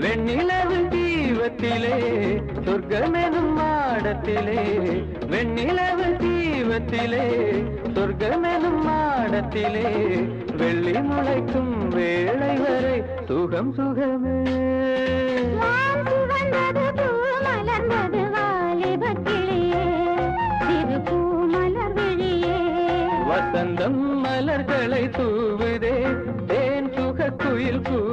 வெண்ணிலவு தீவத்திலே சொர்க்கமெனும் மாடத்திலே. வெண்ணிலவு தீவத்திலே சொர்க்கமெனும் மாடத்திலே. வெள்ளி முளைக்கும் வேளை வரை சுகம் சுகமே. மலர்ந்தது வசந்தம் மலர்களை தூவுதே தேன் சுகக்குயில் கூ